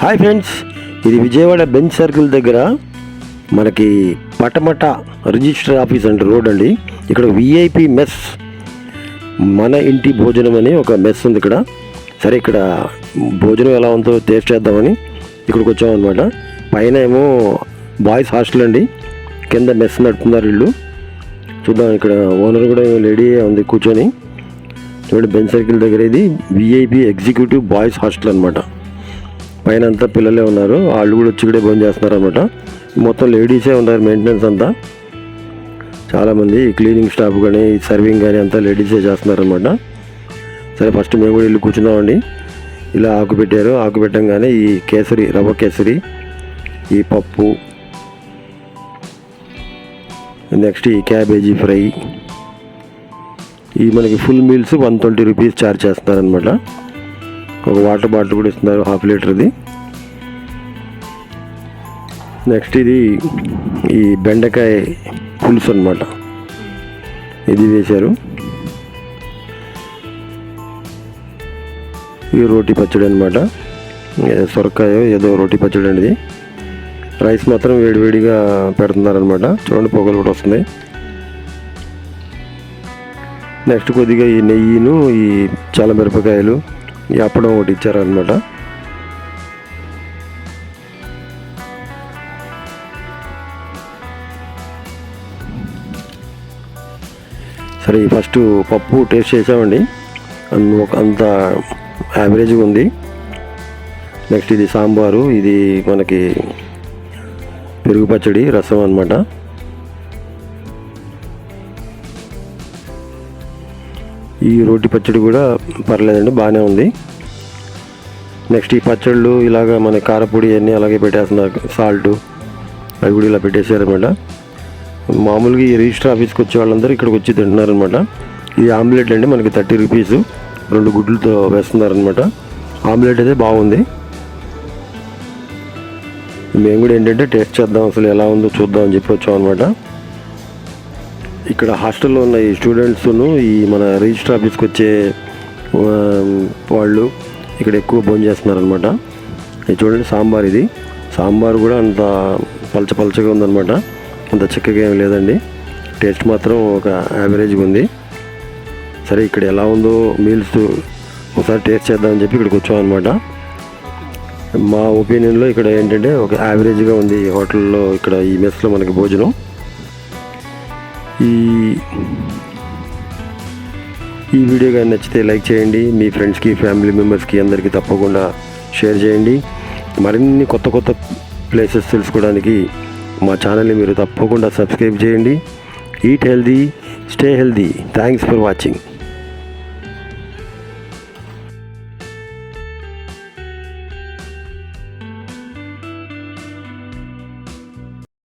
Hi friends ఇది Vijayawada bench circle దగ్గర మనకి పటమట రిజిస్టర్ ఆఫీస్ అంటే రోడ్ అండి. ఇక్కడ విఐపి మెస్ మన ఇంటి భోజనం అని ఒక మెస్ ఉంది ఇక్కడ. సరే ఇక్కడ భోజనం ఎలా ఉందో టేస్ట్ చేద్దామని ఇక్కడికి వచ్చామన్నమాట పైన ఏమో బాయ్స్ హాస్టల్ అండి. కింద మెస్ నడుపుతున్నారు ఇల్లు చూద్దాం ఇక్కడ ఓనర్ కూడా లేడీ ఉంది కూర్చొని. చూడండి బెంచ్ సర్కిల్ దగ్గర ఇది విఐపి ఎగ్జిక్యూటివ్ బాయ్స్ హాస్టల్ అనమాట పైన అంతా పిల్లలే ఉన్నారు. వాళ్ళు కూడా వచ్చి ఇక్కడే భోజనం చేస్తున్నారు అనమాట మొత్తం లేడీసే ఉన్నారు మెయింటెనెన్స్ అంతా. చాలామంది క్లీనింగ్ స్టాఫ్ కానీ సర్వింగ్ కానీ అంతా లేడీసే చేస్తున్నారు అనమాట సరే ఫస్ట్ మేము కూడా వెళ్ళి కూర్చున్నామండి. ఇలా ఆకు పెట్టారు. ఆకు పెట్టంగానే ఈ కేసరి రవ్వ కేసరి ఈ పప్పు నెక్స్ట్ ఈ క్యాబేజీ ఫ్రై. ఈ మనకి full meals one twenty rupees charge చేస్తున్నారనమాట ఒక వాటర్ బాటిల్ కూడా ఇస్తున్నారు హాఫ్ లీటర్ది. నెక్స్ట్ ఇది ఈ బెండకాయ పులుసు అనమాట ఇది వేశారు. ఈ రోటి పచ్చడి అనమాట సొరకాయ ఏదో రోటి పచ్చడి అనేది రైస్ మాత్రం వేడివేడిగా పెడుతున్నారనమాట చూడండి పొగలు కూడా వస్తుంది నెక్స్ట్ కొద్దిగా ఈ నెయ్యిను ఈ చాలా మిరపకాయలు ఈ అప్పడం ఒకటి ఇచ్చారనమాట సరే ఫస్ట్ పప్పు టేస్ట్ చేసామండి. ఒక అంత యావరేజ్గా ఉంది. నెక్స్ట్ ఇది సాంబారు ఇది మనకి పెరుగు పచ్చడి రసం అన్నమాట. ఈ రోటి పచ్చడి కూడా పర్లేదండి బాగానే ఉంది. నెక్స్ట్ ఈ పచ్చళ్ళు ఇలాగ మన కారపొడి అన్నీ అలాగే పెట్టేస్తున్నారు సాల్ట్ అవి కూడా ఇలా పెట్టేశారనమాట మామూలుగా ఈ రిజిస్టర్ ఆఫీస్కి వచ్చే వాళ్ళందరూ ఇక్కడికి వచ్చి తింటున్నారనమాట ఇది ఆమ్లెట్ అండి మనకి థర్టీ రూపీస్. రెండు గుడ్లతో వేస్తున్నారనమాట ఆమ్లెట్ అయితే బాగుంది. మేము కూడా ఏంటంటే టేస్ట్ చేద్దాం అసలు ఎలా ఉందో చూద్దాం అని చెప్పి వచ్చాం అనమాట ఇక్కడ హాస్టల్లో ఉన్న ఈ స్టూడెంట్స్ను ఈ మన రిజిస్టర్ ఆఫీస్కి వచ్చే వాళ్ళు ఇక్కడ ఎక్కువ భోజనం చేస్తున్నారనమాట ఇది చూడండి సాంబార్ ఇది. సాంబార్ కూడా అంత పలచ పలచగా ఉందన్నమాట. అంత చిక్కగా ఏం లేదండి. టేస్ట్ మాత్రం ఒక యావరేజ్గా ఉంది. సరే ఇక్కడ ఎలా ఉందో మీల్స్ ఒకసారి టేస్ట్ చేద్దామని చెప్పి ఇక్కడికి వచ్చాం అనమాట మా ఒపీనియన్లో ఇక్కడ ఏంటంటే ఒక యావరేజ్గా ఉంది ఈ హోటల్లో ఇక్కడ ఈ మెస్లో మనకి భోజనం. ఈ ఈ వీడియో కానీ నచ్చితే లైక్ చేయండి. మీ ఫ్రెండ్స్కి ఫ్యామిలీ మెంబర్స్కి అందరికీ తప్పకుండా షేర్ చేయండి. మరిన్ని కొత్త కొత్త ప్లేసెస్ తెలుసుకోవడానికి మా ఛానల్ని మీరు తప్పకుండా సబ్స్క్రైబ్ చేయండి. Eat healthy stay healthy thanks for watching